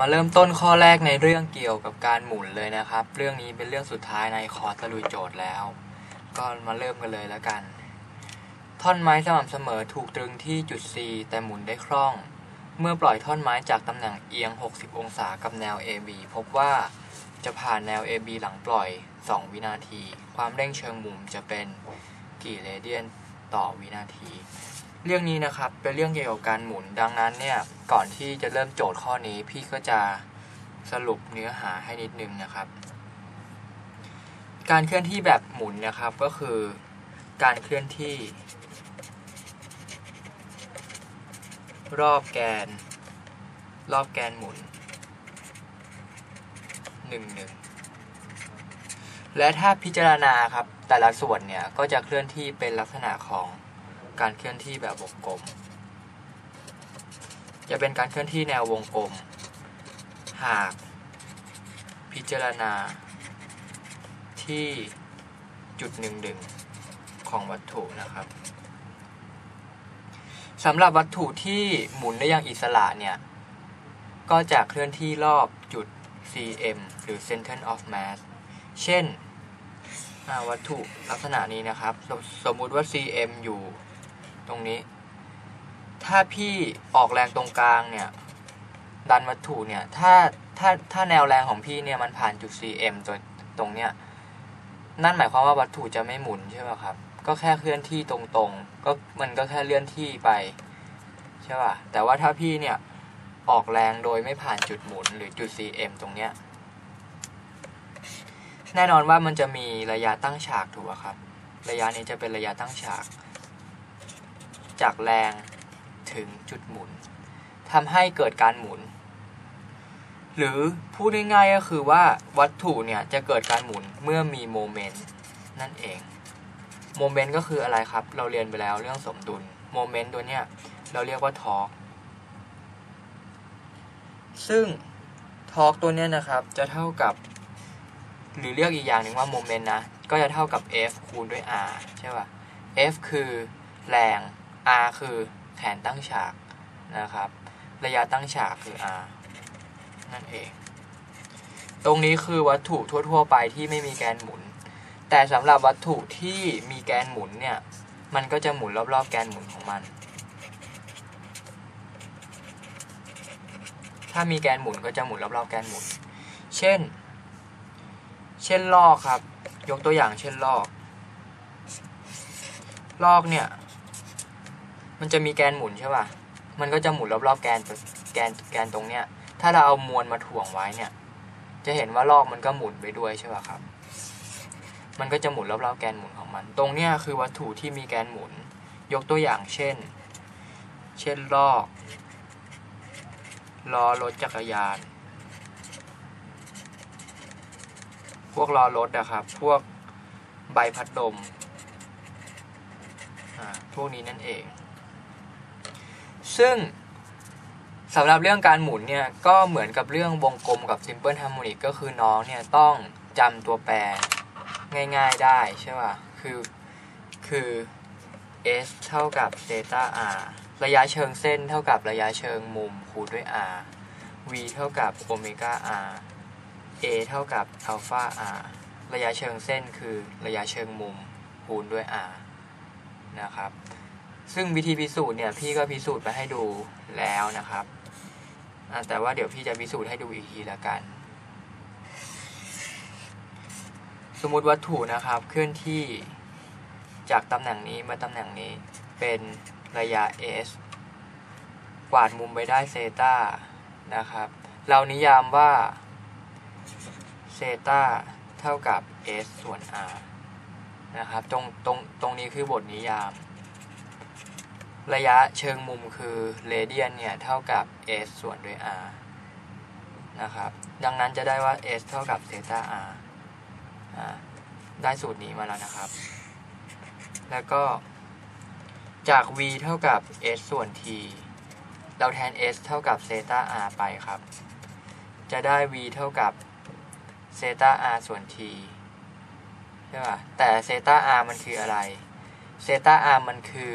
มาเริ่มต้นข้อแรกในเรื่องเกี่ยวกับการหมุนเลยนะครับ เรื่องนี้เป็นเรื่องสุดท้ายในคอร์สตะลุยโจทย์แล้ว ก็มาเริ่มกันเลยแล้วกัน ท่อนไม้สม่ำเสมอถูกตรึงที่จุด C แต่หมุนได้คล่อง เมื่อปล่อยท่อนไม้จากตำแหน่งเอียง 60 องศากับแนว AB พบว่าจะผ่านแนว AB หลังปล่อย 2 วินาที ความเร่งเชิงมุมจะเป็นกี่เรเดียนต่อวินาที เรื่องนี้นะครับเป็นเรื่องเกี่ยวกับการหมุนดังนั้นเนี่ยก่อนที่จะเริ่มโจทย์ข้อนี้พี่ก็จะสรุปเนื้อหาให้นิดนึงนะครับ การเคลื่อนที่แบบหมุนนะครับก็คือการเคลื่อนที่ รอบแกน รอบแกนหมุนหนึ่งหนึ่งและถ้าพิจารณาครับแต่ละส่วนเนี่ยก็จะเคลื่อนที่เป็นลักษณะของ การเคลื่อนที่แบบวงกลม จะเป็นการเคลื่อนที่แนววงกลม หากพิจารณา ที่จุดหนึ่งหนึ่งของวัตถุนะครับสำหรับวัตถุที่หมุนได้อย่างอิสระเนี่ย ก็จะเคลื่อนที่รอบจุด cm หรือ center of mass เช่นวัตถุลักษณะนี้นะครับ สมมุติว่า cm อยู่ ตรงนี้ ถ้าพี่ออกแรงตรงกลางเนี่ย ดันวัตถุเนี่ย ถ้าถ้าถ้าแนวแรงของพี่เนี่ยมันผ่านจุด cm ตัวตรงเนี้ย นั่นหมายความว่าวัตถุจะไม่หมุนใช่ไหมครับ ก็แค่เคลื่อนที่ตรงๆ ก็มันก็แค่เลื่อนที่ไปใช่ป่ะ แต่ว่าถ้าพี่เนี่ยออกแรงโดยไม่ผ่านจุดหมุนหรือจุด cm ตรงเนี้ย แน่นอนว่ามันจะมีระยะตั้งฉากถูกไหมครับ ระยะนี้จะเป็นระยะตั้งฉาก จากแรงถึงจุดหมุนทำให้เกิดการหมุน หรือพูดง่ายๆก็คือว่าวัตถุเนี่ยจะเกิดการหมุนเมื่อมีโมเมนต์นั่นเองโมเมนต์ก็คืออะไรครับ เราเรียนไปแล้วเรื่องสมดุลโมเมนต์ตัวเนี้ยเราเรียกว่าทอร์กซึ่งทอร์กตัวเนี้ยนะครับจะเท่ากับ หรือเรียกอีกอย่างหนึ่งว่าโมเมนต์นะ ก็จะเท่ากับ F คูณด้วย R ใช่ป่ะ F คือแรง R คือแขนตั้งฉากนะครับ ระยะตั้งฉากคือ R นั่นเอง ตรงนี้คือวัตถุทั่ว ๆ ไปที่ไม่มีแกนหมุน แต่สำหรับวัตถุที่มีแกนหมุนเนี่ย มันก็จะหมุนรอบๆ แกนหมุนของมัน ถ้ามีแกนหมุนก็จะหมุนรอบๆ แกนหมุน เช่น เช่นลอกครับ ยกตัวอย่างเช่นลอก ลอกเนี่ย มันจะมีแกนหมุนใช่ป่ะ มันก็จะหมุนรอบๆแกนแกนแกนตรงเนี้ย ถ้าเราเอามวลมาถ่วงไว้เนี่ย จะเห็นว่าลอกมันก็หมุนไปด้วยใช่ป่ะครับ มันก็จะหมุนรอบๆแกนหมุนของมัน ตรงเนี้ยคือวัตถุที่มีแกนหมุน ยกตัวอย่างเช่น เช่นลอกล้อรถจักรยาน พวกล้อรถนะครับ พวกใบพัดลมพวกนี้นั่นเอง ซึ่งสำหรับเรื่องการหมุนเนี่ยก็เหมือนกับเรื่องวงกลมกับ simple harmonic ก็คือน้องเนี่ยต้องจำตัวแปรง่ายๆได้ใช่ป่ะ คือคือ s เท่ากับ theta r ระยะเชิงเส้นเท่ากับระยะเชิงมุมคูณด้วย r v เท่ากับโอเมก้า r a เท่ากับอัลฟา r ระยะเชิงเส้นคือระยะเชิงมุมคูณด้วย r นะครับ ซึ่งวิธีพิสูจน์เนี่ยพี่ก็พิสูจน์ไปให้ดูแล้วนะครับ แต่ว่าเดี๋ยวพี่จะพิสูจน์ให้ดูอีกทีละกัน สมมติวัตถุนะครับเคลื่อนที่จากตำแหน่งนี้มาตำแหน่งนี้เป็นระยะ s กวาดมุมไปได้เซตานะครับ เรานิยามว่าเซตาเท่ากับ s ส่วน r นะครับ ตรงตรงตรงนี้คือบทนิยาม ระยะเชิงมุมคือเรเดียนเนี่ยเท่ากับ s ส่วนด้วย r นะครับ ดังนั้นจะได้ว่า s เท่ากับเซตา r ได้สูตรนี้มาแล้วนะครับ แล้วก็จาก v เท่ากับ s ส่วน t เราแทน s เท่ากับเซตา r ไปครับ จะได้ v เท่ากับเซตา r ส่วน t ใช่ป่ะ แต่เซตา r มันคืออะไร เซตา r มันคือ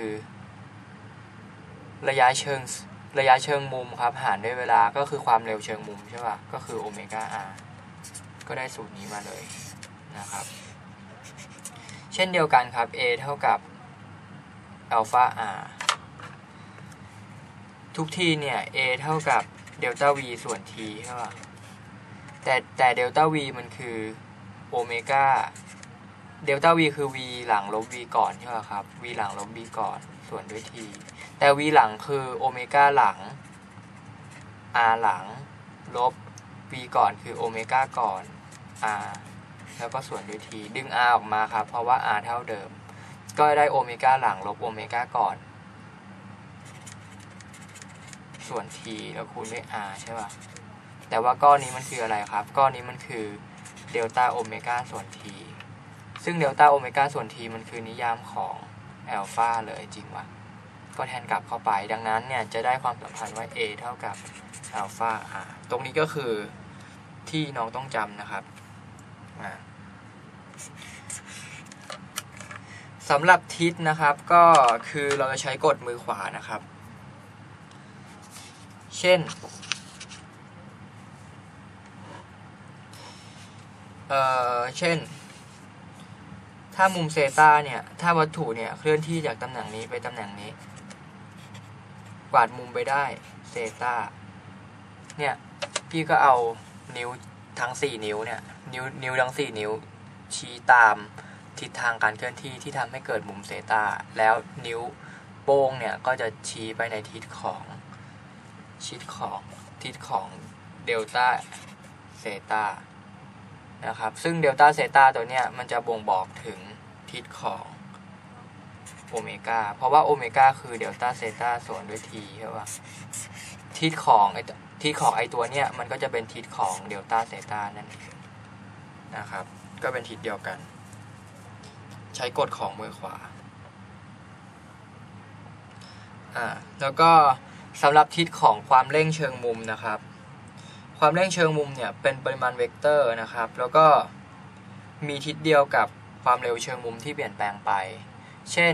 ระยะเชิงระยะเชิงมุมครับหารด้วยเวลาก็คือความเร็วเชิงมุมใช่ป่ะก็คือโอเมก้า r ก็ได้สูตรนี้มาเลยนะครับ เช่นเดียวกันครับ a เท่ากับอัลฟา r ทุกทีเนี่ย a เท่ากับเดลต้า v ส่วน t ใช่ป่ะแต่แต่เดลต้า v มันคือโอเมก้าเดลต้า v คือ v หลังลบ v ก่อนใช่ป่ะครับ v หลังลบ v ก่อนส่วนด้วย t แต่ v หลังคือโอเมก้าหลัง r หลัง ลบ v ก่อนคือโอเมก้าก่อน r แล้วก็ส่วนด้วย t ดึง r ออกมาครับ เพราะว่า r เท่าเดิม ก็ได้โอเมก้าหลังลบโอเมก้าก่อน ส่วน t แล้วคูณด้วย r ใช่ป่ะ แต่ว่าก้อนนี้มันคืออะไรครับ ก้อนนี้มันคือเดลต้าโอเมก้าส่วน t ซึ่งเดลต้าโอเมก้าส่วน t มันคือนิยามของอัลฟาเลยจริงวะ ก็แทนกลับเข้าไป ดังนั้นเนี่ยจะได้ความสัมพันธ์ว่า a เท่ากับอัลฟา r ตรงนี้ก็คือที่น้องต้องจำนะครับสำหรับทิศนะครับก็คือเราจะใช้กดมือขวานะครับ เช่นเอ่อเช่น ถ้ามุมเซตาเนี่ย ถ้าวัตถุเนี่ย เคลื่อนที่จากตำแหน่งนี้ไปตำแหน่งนี้ กวาดมุมไปได้เซตาเนี่ยพี่ก็เอานิ้วทั้งสี่นิ้วเนี่ยนิ้วนิ้วทั้งสี่นิ้ว ชี้ตามทิศทางการเคลื่อนที่ที่ทำให้เกิดมุมเซตาแล้วนิ้วโป้งเนี่ยก็จะชี้ไปในทิศของชิดของทิศของเดลต้าเซตานะครับ ซึ่งเดลต้าเซตาตัวเนี้ยมันจะบ่งบอกถึงทิศของ โอเมก้าเพราะว่าโอเมก้าคือเดลต้าเซต้าส่วนด้วยทีใช่ป่ะทิศของไอทิศของไอตัวเนี้ยมันก็จะเป็นทิศของเดลต้าเซต้านั่นเองนะครับ ก็เป็นทิศเดียวกัน ใช้กดของมือขวาอ่าแล้วก็สำหรับทิศของความเร่งเชิงมุมนะครับ ความเร่งเชิงมุมเนี่ยเป็นปริมาณเวกเตอร์นะครับ แล้วก็มีทิศเดียวกับความเร็วเชิงมุมที่เปลี่ยนแปลงไป เช่น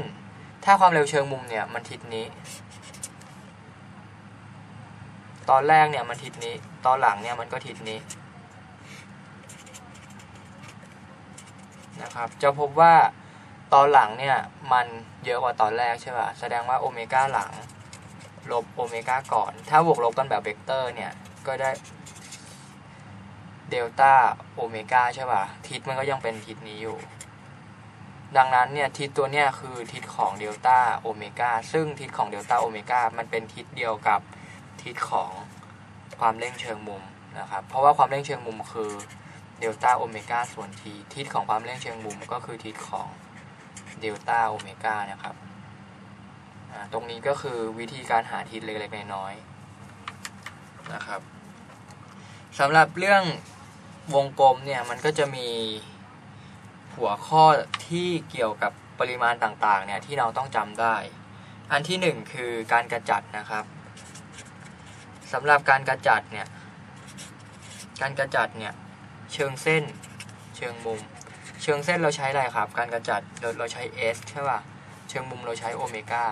ถ้าความเร็วเชิงมุมเนี่ยมันทิศนี้ ตอนแรกเนี่ยมันทิศนี้ ตอนหลังเนี่ยมันก็ทิศนี้นะครับ จะพบว่าตอนหลังเนี่ยมันเยอะกว่าตอนแรกใช่ป่ะ แสดงว่าโอเมก้าหลังลบโอเมก้าก่อน ถ้าบวกลบกันแบบเวกเตอร์เนี่ย ก็ได้เดลต้าโอเมก้าใช่ป่ะ ทิศมันก็ยังเป็นทิศนี้อยู่ ดังนั้นเนี่ยทิศตัวเนี้ยคือทิศของเดลต้าโอเมก้าซึ่งทิศของเดลต้าโอเมก้ามันเป็นทิศเดียวกับทิศของความเร่งเชิงมุมนะครับเพราะว่าความเร่งเชิงมุมคือเดลต้าโอเมก้าส่วนทีทิศของความเร่งเชิงมุมก็คือทิศของเดลต้าโอเมก้านะครับตรงนี้ก็คือวิธีการหาทิศเล็กๆน้อยๆนะครับสำหรับเรื่องวงกลมเนี่ยมันก็จะมี หัวข้อที่เกี่ยวกับปริมาณต่างๆเนี่ยที่เราต้องจำได้ อันที่หนึ่งคือการกระจัดนะครับสำหรับการกระจัดเนี่ยการกระจัดเนี่ยเชิงเส้นเชิงมุม เชิงเส้นเราใช้อะไรครับ การกระจัดเราเราใช้ s ใช่ป่ะเชิงมุมเราใช้โอเมก้า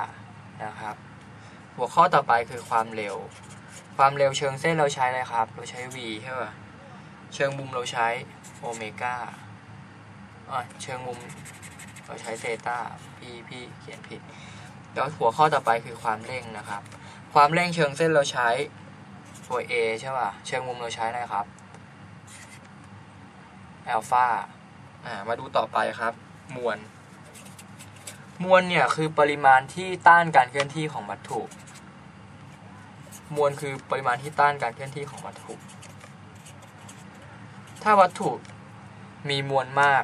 นะครับหัวข้อต่อไปคือความเร็ว ความเร็วเชิงเส้นเราใช้อะไรครับ เราใช้ v ใช่ป่ะเชิงมุมเราใช้โอเมก้า เชิงมุมเราใช้เซตาพี่พี่เขียนผิดแล้วหัวข้อต่อไปคือความเร่งนะครับ ความเร่งเชิงเส้นเราใช้ตัว a ใช่ป่ะ เชิงมุมเราใช้อะไรครับอัลฟาอ่ามาดูต่อไปครับ มวล มวลเนี่ยคือปริมาณที่ต้านการเคลื่อนที่ของวัตถุ มวลคือปริมาณที่ต้านการเคลื่อนที่ของวัตถุ ถ้าวัตถุมีมวลมาก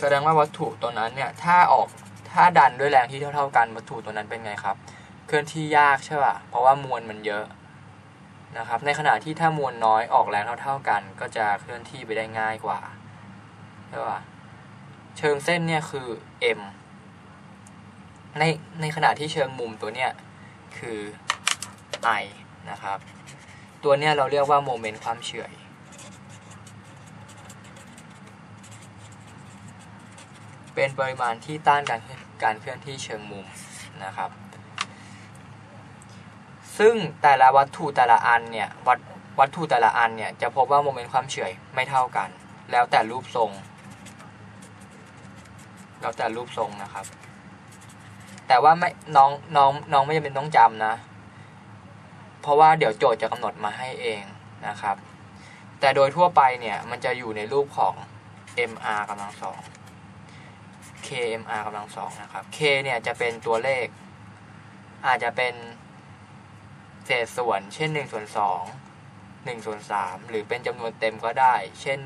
แสดงว่าวัตถุตัวนั้นเนี่ยถ้าออกถ้าดันด้วยแรงที่เท่า ๆ กันวัตถุตัวนั้นเป็นไงครับ เคลื่อนที่ยากใช่ป่ะเพราะว่ามวลมันเยอะนะครับ ในขณะที่ถ้ามวลน้อยออกแรงเท่า ๆกัน ก็จะเคลื่อนที่ไปได้ง่ายกว่าใช่ป่ะเชิงเส้นเนี่ยคือ m ในในขณะที่เชิงมุมตัวเนี้ยคือ i นะครับ ตัวเนี้ยเราเรียกว่าโมเมนต์ความเฉื่อย เป็นปริมาณที่ต้านการการเคลื่อนที่เชิงมุมนะครับ ซึ่งแต่ละวัตถุแต่ละอันเนี่ยวัตวัตถุแต่ละอันเนี่ยจะพบว่าโมเมนต์ความเฉื่อยไม่เท่ากัน แล้วแต่รูปทรง แล้วแต่รูปทรงนะครับ แต่ว่าไม่น้องน้องน้องไม่จำเป็นต้องจำนะ เพราะว่าเดี๋ยวโจทย์จะกำหนดมาให้เองนะครับ แต่โดยทั่วไปเนี่ยมันจะอยู่ในรูปของ mr กำลังสอง kmr กำลังสองนะครับ k เนี่ยจะเป็นตัวเลข อาจจะเป็นเศษส่วน เช่น1ส่วน2 1ส่วน3หรือเป็นจำนวนเต็มก็ได้ เช่น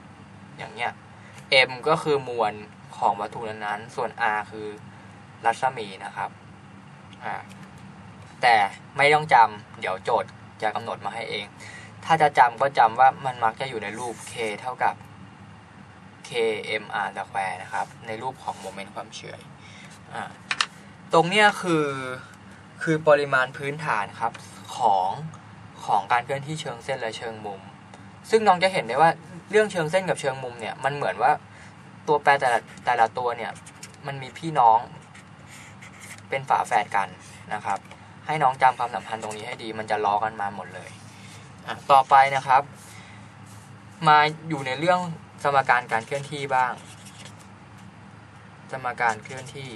1อย่างเงี้ย m ก็คือมวลของวัตถุนั้นๆส่วน r คือรัศมีนะครับอ่าแต่ไม่ต้องจำเดี๋ยวโจทย์จะกำหนดมาให้เอง ถ้าจะจำก็จำว่ามันมักจะอยู่ในรูป k เท่ากับ kmr สแควร์นะครับ ในรูปของโมเมนต์ความเฉื่อยอตรงเนี้ยคือคือปริมาณพื้นฐานครับของของการเคลื่อนที่เชิงเส้นและเชิงมุม ซึ่งน้องจะเห็นได้ว่าเรื่องเชิงเส้นกับเชิงมุมเนี่ยมันเหมือนว่าตัวแปรแต่ละแต่ละตัวเนี่ยมันมีพี่น้องเป็นฝาแฝดกันนะครับ ให้น้องจำความสัมพันธ์ตรงนี้ให้ดี มันจะล้อกันมาหมดเลย ต่อไปนะครับ มาอยู่ในเรื่อง สมการการเคลื่อนที่บ้าง สมการเคลื่อนที่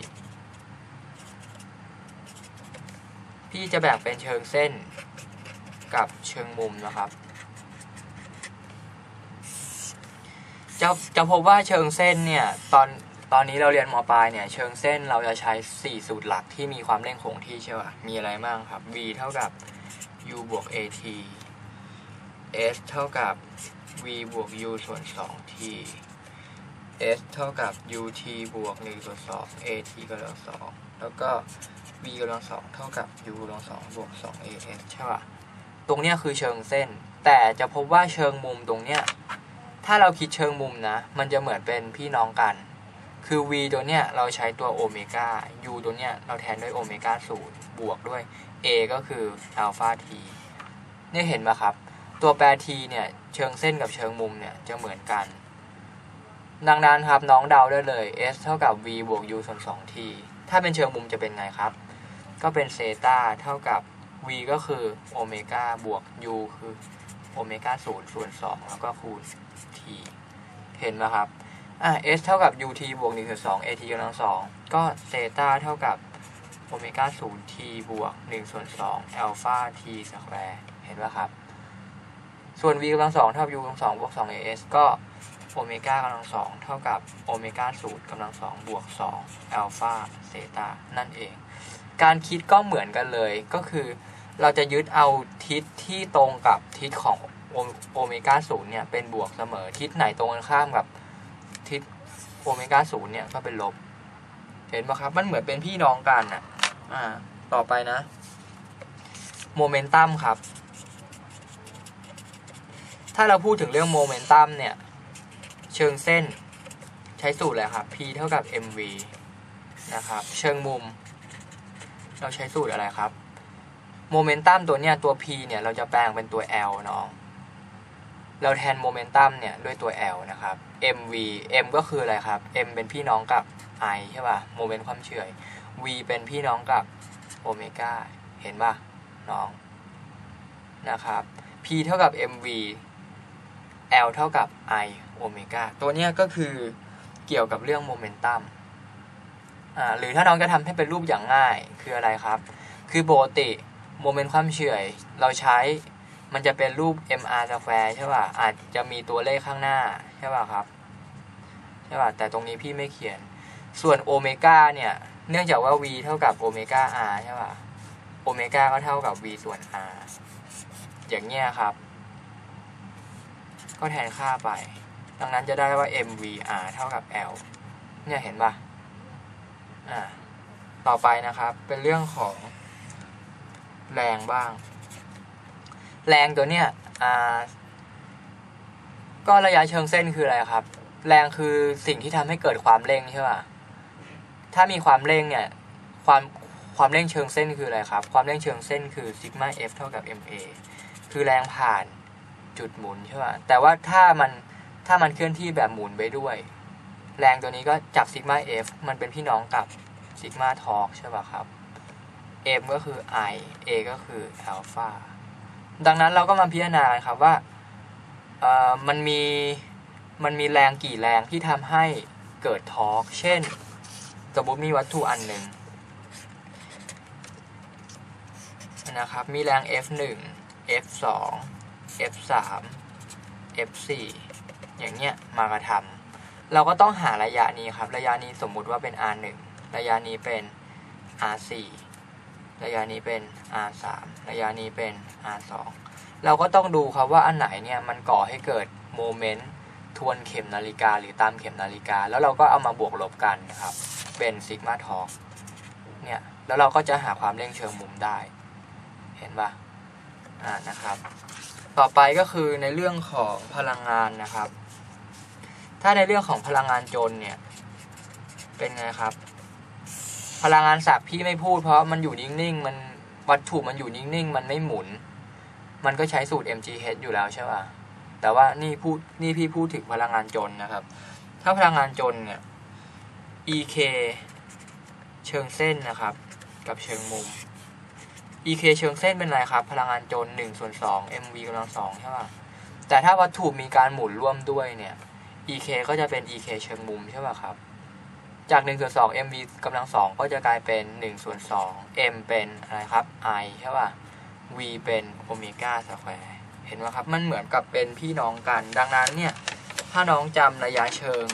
พี่จะแบ่งเป็นเชิงเส้นกับเชิงมุมนะครับ จะจะพบว่าเชิงเส้นเนี่ยตอนตอนนี้เราเรียนมปลายเนี่ยเชิงเส้นเราจะใช้ 4 สูตรหลักที่มีความเร่งคงที่ใช่ป่ะ มีอะไรบ้างครับ v เท่ากับ u บวก at s เท่ากับ v บวก u ส่วน 2t s เท่ากับ ut บวก1ส่วน2 at กำลัง2แล้วก็ v กำลัง2เท่ากับ u กำลัง2บวก 2 as ใช่ป่ะ ตรงเนี้ยคือเชิงเส้น แต่จะพบว่าเชิงมุมตรงเนี้ย ถ้าเราคิดเชิงมุมนะ มันจะเหมือนเป็นพี่น้องกัน คือ v ตัวเนี้ยเราใช้ตัวโอเมก้า u ตัวเนี้ยเราแทนด้วยโอเมก้าศูนย์บวกด้วย a ก็คืออัลฟา t เนี่ยเห็นไหมครับ ตัวแปร t เนี่ยเชิงเส้นกับเชิงมุมเนี่ยจะเหมือนกัน ดังนั้นครับน้องเดาได้เลย s เท่ากับ v บวก u ส่วน 2t ถ้าเป็นเชิงมุมจะเป็นไงครับ ก็เป็นเซตาเท่ากับ v ก็คือโอเมก้าบวก u คือโอเมก้าศูนย์ส่วน 2 แล้วก็คูณ t เห็นไหมครับอะ s เท่ากับ ut บวก1ส่วน2 at กำลัง2ก็เซตาเท่ากับโอเมก้าศูนย์ t บวก1ส่วน2อัลฟา t สแควร์เห็นไหมครับ ส่วน v กำลัง2เท่ากับ u กำลัง2บวก2 as ก็โอเมก้ากำลัง2เท่ากับโอเมก้าศูนย์กำลัง2บวก2อัลฟาเซตานั่นเอง การคิดก็เหมือนกันเลยก็คือ เราจะยึดเอาทิศที่ตรงกับทิศของโอเมก้าศูนย์เนี่ยเป็นบวกเสมอทิศไหนตรงกันข้ามกับทิศโอเมก้าศูนย์เนี่ยก็เป็นลบ เห็นไหมครับ มันเหมือนเป็นพี่น้องกันอะอ่า ต่อไปนะโมเมนตัมครับ ถ้าเราพูดถึงเรื่องโมเมนตัมเนี่ย เชิงเส้นใช้สูตรเลยครับ p เท่ากับ mv นะครับ เชิงมุม เราใช้สูตรอะไรครับโมเมนตัมตัวเนี้ยตัว p เนี่ยเราจะแปลงเป็นตัว l น้อง เราแทนโมเมนตัมเนี่ยด้วยตัว l นะครับ mv m ก็คืออะไรครับ m เป็นพี่น้องกับ i ใช่ป่ะโมเมนต์ความเฉื่อย v เป็นพี่น้องกับโอเมก้าเห็นป่ะน้องนะครับ p เท่ากับ mv l เท่ากับ i โอเมก้าตัวนี้ก็คือเกี่ยวกับเรื่องโมเมนตัมอ่าหรือถ้าน้องจะทำให้เป็นรูปอย่างง่ายคืออะไรครับ คือปกติโมเมนต์ความเฉื่อยเราใช้มันจะเป็นรูป mr square ใช่ป่ะ อาจจะมีตัวเลขข้างหน้า ใช่ป่ะครับ ใช่ป่ะ แต่ตรงนี้พี่ไม่เขียน ส่วนโอเมก้าเนี่ย เนื่องจากว่า v เท่ากับโอเมก้า r ใช่ป่ะ โอเมก้าก็เท่ากับ v ส่วน r อย่างเงี้ยครับ ก็แทนค่าไป ดังนั้นจะได้ว่า mvr เท่ากับ l เนี่ยเห็นปะอ่า ต่อไปนะครับ เป็นเรื่องของ แรงบ้าง แรงตัวเนี้ยอ่าก็ระยะเชิงเส้นคืออะไรครับ แรงคือสิ่งที่ทำให้เกิดความเร่งใช่ป่ะ ถ้ามีความเร่งเนี่ย ความความเร่งเชิงเส้นคืออะไรครับ ความเร่งเชิงเส้นคือซิกมา f เท่ากับ ma คือแรงผ่าน จุดหมุนใช่ป่ะแต่ว่าถ้ามันถ้ามันเคลื่อนที่แบบหมุนไปด้วย แรงตัวนี้ก็จากซิกมา f มันเป็นพี่น้องกับซิกมาทอร์กใช่ป่ะครับ m ก็คือ i a ก็คืออัลฟาดังนั้นเราก็มาพิจารณาครับว่าเอ่อมันมีมันมีแรงกี่แรงที่ทำให้เกิดทอร์กเช่น สมมติมีวัตถุอันหนึ่งนะครับ มีแรง F1 F2 F3 F4 อย่างเงี้ยมากระทำเราก็ต้องหาระยะนี้ครับ ระยะนี้สมมุติว่าเป็น R1 ระยะนี้เป็น R4 ระยะนี้เป็น R3 ระยะนี้เป็น R2 เราก็ต้องดูครับว่าอันไหนเนี่ยมันก่อให้เกิดโมเมนต์ทวนเข็มนาฬิกาหรือตามเข็มนาฬิกา แล้วเราก็เอามาบวกลบกันนะครับ เป็นซิกมาทอร์กเนี่ยแล้วเราก็จะหาความเร่งเชิงมุมได้ เห็นปะอ่านะครับ ต่อไปก็คือในเรื่องของพลังงานนะครับ ถ้าในเรื่องของพลังงานจนเนี่ย เป็นไงครับ พลังงานสักดิ์พี่ไม่พูดเพราะมันอยู่นิ่งๆ มันวัตถุมันอยู่นิ่งๆ มันไม่หมุน มันก็ใช้สูตร mgh อยู่แล้วใช่ป่ะ แต่ว่านี่พูดนี่พี่พูดถึงพลังงานจนนะครับ ถ้าพลังงานจนเนี่ย ek เชิงเส้นนะครับ กับเชิงมุม ek เชิงเส้นเป็นไรครับ พลังงานจน1ส่วน2 mv กำลังสองใช่ป่ะ แต่ถ้าวัตถุมีการหมุนร่วมด้วยเนี่ย ek ก็จะเป็น ek เชิงมุมใช่ป่ะครับ จาก1ส่วน2 mv กำลังสองก็จะกลายเป็น1ส่วน2 m เป็นอะไรครับ i ใช่ป่ะ v เป็นโอเมก้าสแควร์เห็นไหมครับ มันเหมือนกับเป็นพี่น้องกัน ดังนั้นเนี่ย ถ้าน้องจำระยะเชิง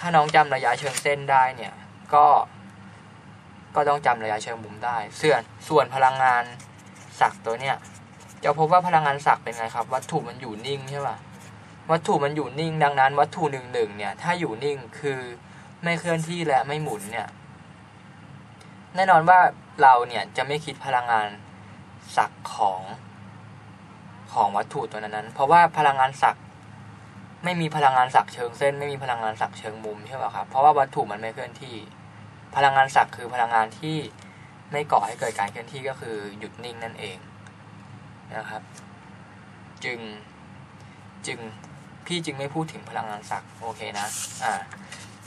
ถ้าน้องจำระยะเชิงเส้นได้เนี่ย ก็ ก็ต้องจำระยะเชิงมุมได้ส่วนส่วนพลังงานศักตัวเนี่ยจะพบว่าพลังงานศักเป็นไงครับ วัตถุมันอยู่นิ่งใช่ป่ะวัตถุมันอยู่นิ่ง ดังนั้น วัตถุหนึ่งหนึ่งเนี่ย ถ้าอยู่นิ่งคือไม่เคลื่อนที่และไม่หมุนเนี่ย แน่นอนว่าเราเนี่ยจะไม่คิดพลังงานศักของของวัตถุตัวนั้น เพราะว่าพลังงานศักไม่มีพลังงานศักเชิงเส้น ไม่มีพลังงานศักเชิงมุมใช่ป่ะครับ เพราะว่าวัตถุมันไม่เคลื่อนที่ พลังงานศักคือพลังงานที่ไม่ก่อให้เกิดการเคลื่อนที่ก็คือหยุดนิ่งนั่นเองนะครับ จึงจึงพี่จึงไม่พูดถึงพลังงานศักโอเคนะอ่า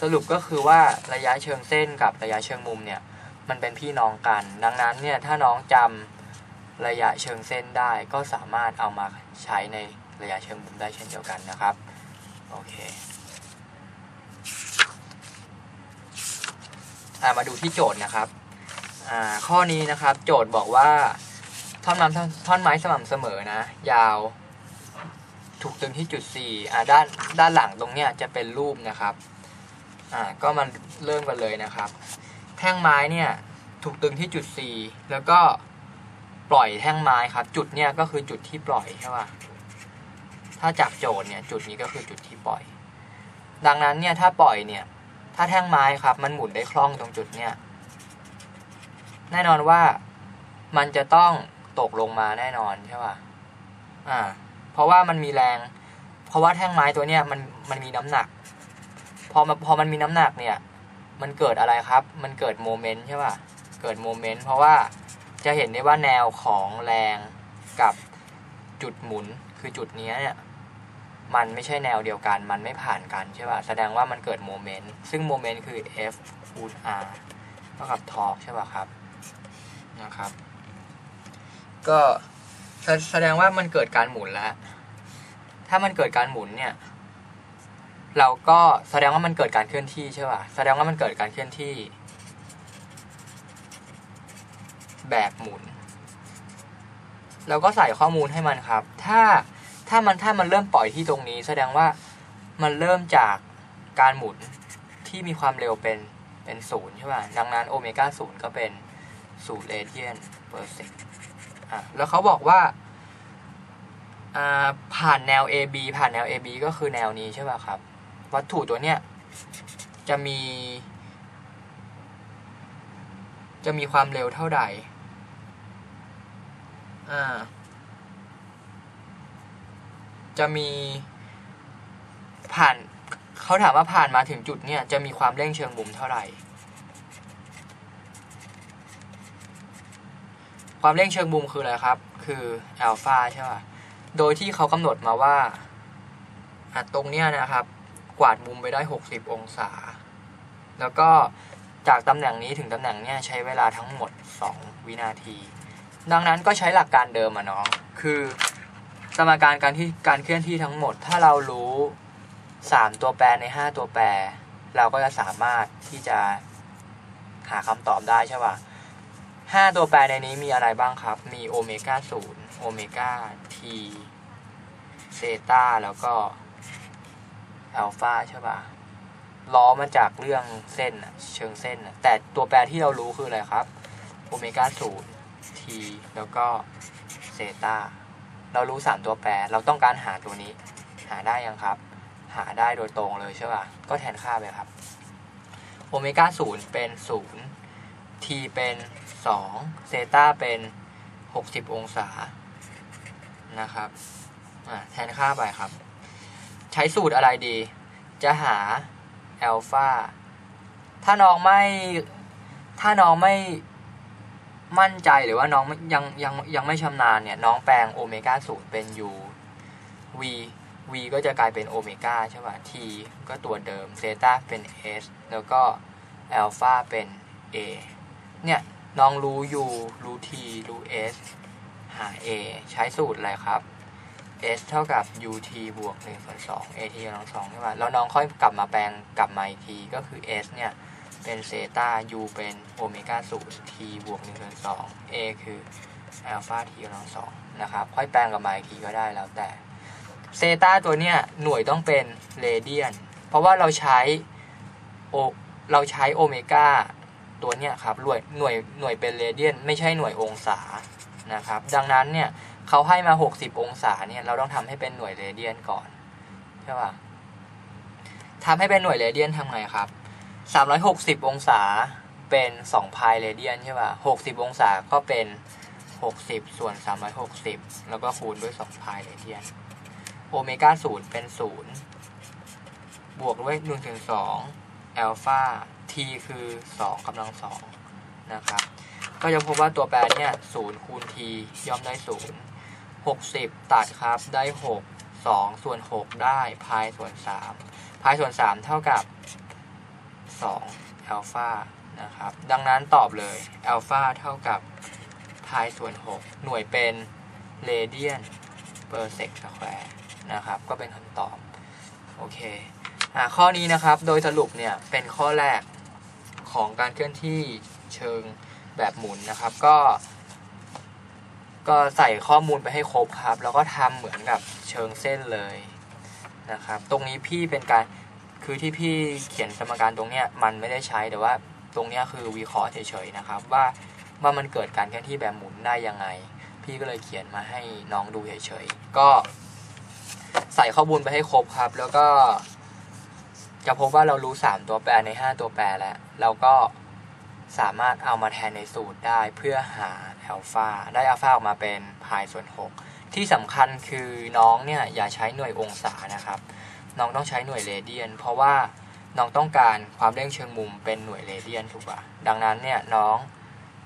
สรุปก็คือว่าระยะเชิงเส้นกับระยะเชิงมุมเนี่ย มันเป็นพี่น้องกัน ดังนั้นเนี่ยถ้าน้องจำระยะเชิงเส้นได้ก็สามารถเอามาใช้ในระยะเชิงมุมได้เช่นเดียวกันนะครับ โอเคอ่า มาดูที่โจทย์นะครับข้อนี้นะครับโจทย์บอกว่าท่อนไม้ท่อนไม้สม่ำเสมอนะ ยาว ถูกตึงที่จุด C อ่าด้านด้านหลังตรงเนี้ยจะเป็นรูปนะครับอ่าก็มาเริ่มกันเลยนะครับ แท่งไม้เนี่ยถูกตึงที่จุด C แล้วก็ปล่อยแท่งไม้ครับ จุดเนี่ยก็คือจุดที่ปล่อยใช่ป่ะถ้าจากโจทย์เนี่ยจุดนี้ก็คือจุดที่ปล่อย ดังนั้นเนี่ยถ้าปล่อยเนี่ย ถ้าแท่งไม้ครับ มันหมุนได้คล่องตรงจุดเนี่ยแน่นอนว่ามันจะต้องตกลงมาแน่นอนใช่ป่ะอ่า เพราะว่ามันมีแรง เพราะว่าแท่งไม้ตัวเนี้ยมันมันมีน้ำหนัก พอมาพอมันมีน้ำหนักเนี่ย มันเกิดอะไรครับ มันเกิดโมเมนต์ใช่ป่ะ เกิดโมเมนต์เพราะว่าจะเห็นได้ว่าแนวของแรงกับจุดหมุนคือจุดนี้เนี่ย มันไม่ใช่แนวเดียวกัน มันไม่ผ่านกันใช่ป่ะ แสดงว่ามันเกิดโมเมนต์ ซึ่งโมเมนต์คือ F คูณ R เท่ากับทอร์กใช่ป่ะครับ นะครับ ก็แสแสดงว่ามันเกิดการหมุนแล้ว ถ้ามันเกิดการหมุนเนี่ย เราก็แสดงว่ามันเกิดการเคลื่อนที่ใช่ป่ะ แสดงว่ามันเกิดการเคลื่อนที่ แบบหมุน เราก็ใส่ข้อมูลให้มันครับ ถ้า ถ้ามันถ้ามันเริ่มปล่อยที่ตรงนี้ แสดงว่ามันเริ่มจากการหมุนที่มีความเร็วเป็นเป็นศูนย์ใช่ป่ะ ดังนั้นโอเมก้าศูนย์ก็เป็นศูนย์เรเดียนเปอร์เซกอะแล้วเขาบอกว่าอ่าผ่านแนว AB ผ่านแนว AB ก็คือแนวนี้ใช่ป่ะครับ วัตถุตัวเนี้ยจะมี จะมีความเร็วเท่าใดอ่า จะมีผ่านเขาถามว่าผ่านมาถึงจุดเนี่ยจะมีความเร่งเชิงมุมเท่าไหร่ ความเร่งเชิงมุมคืออะไรครับ คืออัลฟาใช่ป่ะโดยที่เขากำหนดมาว่าตรงเนี้ยนะครับ กวาดมุมไปได้ 60 องศา แล้วก็จากตำแหน่งนี้ถึงตำแหน่งเนี้ยใช้เวลาทั้งหมด 2 วินาที ดังนั้นก็ใช้หลักการเดิมอะเนาะคือ สมการการที่การเคลื่อนที่ทั้งหมด ถ้าเรารู้ 3 ตัวแปรใน 5 ตัวแปร เราก็จะสามารถที่จะหาคำตอบได้ใช่ป่ะ5ตัวแปรในนี้มีอะไรบ้างครับ มีโอเมก้า0โอเมก้าทีเซตาแล้วก็อัลฟาใช่ป่ะล้อมาจากเรื่องเส้นเชิงเส้น แต่ตัวแปรที่เรารู้คืออะไรครับโอเมก้าศูนย์ทีแล้วก็เซตา เรารู้สามตัวแปร เราต้องการหาตัวนี้ หาได้ยังครับ หาได้โดยตรงเลยใช่ป่ะ ก็แทนค่าไปครับ โอเมก้าศูนย์เป็นศูนย์ทีเป็นสองเซต้าเป็นหกสิบองศา นะครับอะแทนค่าไปครับ ใช้สูตรอะไรดี จะหาอัลฟาถ้าน้องไม่ ถ้าน้องไม่ มั่นใจหรือว่าน้องยังยังยังไม่ชำนาญเนี่ยน้องแปลงโอเมก้าศูนย์เป็น U V V ก็จะกลายเป็นโอเมก้าใช่ป่ะ T ก็ตัวเดิมเซต้าเป็น S แล้วก็อัลฟาเป็น A เนี่ยน้องรู้ U รู้ T รู้ S หา A ใช้สูตรอะไรครับ s เท่ากับ ut บวก1ส่วน2 at กำลังสองใช่ไหมแล้วน้องค่อยกลับมาแปลงกลับมาอีกทีก็คือ s เนี่ย เป็นเซตา u เป็นโอเมก้าศูนย์ t บวก1ส่วน2 a คืออัลฟา t กำลังสองนะครับ ค่อยแปลงกับมาอีกทีก็ได้แล้วแต่เซตาตัวเนี้ยหน่วยต้องเป็นเรเดียน เพราะว่าเราใช้โอเราใช้โอเมก้าตัวเนี้ยครับหน่วยหน่วยหน่วยเป็นเรเดียน ไม่ใช่หน่วยองศานะครับ ดังนั้นเนี่ยเขาให้มา 60 องศาเนี่ยเราต้องทำให้เป็นหน่วยเรเดียนก่อนใช่ป่ะทำให้เป็นหน่วยเรเดียนทำไงครับ 360องศาเป็น2พายเรเดียนใช่ป่ะ60องศาก็เป็น60ส่วน360แล้วก็คูณด้วย2พายเรเดียน โอเมก้า0เป็น0บวกด้วย1ถึง2อัลฟา t คือ2กำลัง2นะครับ ก็จะพบว่าตัวแปรเนี่ย0คูณ t ย่อมได้0 60ตัดครับได้6 2ส่วน6ได้พายส่วน3พายส่วน3เท่ากับ 2อัลฟานะครับ ดังนั้นตอบเลยอัลฟาเท่ากับพายส่วน 6 หน่วยเป็นเรเดียนเปอร์เซกสแควร์นะครับ ก็เป็นคำตอบ โอเคอ่าข้อนี้นะครับ โดยสรุปเนี่ย เป็นข้อแรกของการเคลื่อนที่เชิงแบบหมุนนะครับ ก็ ก็ใส่ข้อมูลไปให้ครบครับ แล้วก็ทำเหมือนกับเชิงเส้นเลยนะครับ ตรงนี้พี่เป็นการ คือที่พี่เขียนสมการตรงเนี้ยมันไม่ได้ใช้แต่ว่าตรงเนี้ยคือวิเคราะห์เฉยๆนะครับ ว่าว่ามันเกิดการเคลื่อนที่แบบหมุนได้ยังไง พี่ก็เลยเขียนมาให้น้องดูเฉยๆก็ใส่ข้อมูลไปให้ครบครับ แล้วก็จะพบว่าเรารู้ 3 ตัวแปรใน 5 ตัวแปรแล้วเราก็สามารถเอามาแทนในสูตรได้เพื่อหาอัลฟาได้อัลฟาออกมาเป็นพายส่วน 6 ที่สำคัญคือน้องเนี่ยอย่าใช้หน่วยองศานะครับ น้องต้องใช้หน่วยเรเดียน เพราะว่าน้องต้องการความเร่งเชิงมุมเป็นหน่วยเรเดียนถูกป่ะดังนั้นเนี่ยน้อง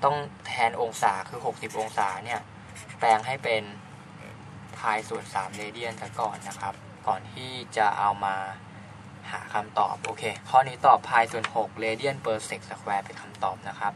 ต้องแทนองศาคือ 60 องศาเนี่ยแปลงให้เป็นพายส่วน3เรเดียนซะก่อนนะครับ ก่อนที่จะเอามาหาคำตอบ โอเค ข้อนี้ตอบพายส่วน6เรเดียนเปอร์เซกสแควร์เป็นคำตอบนะครับ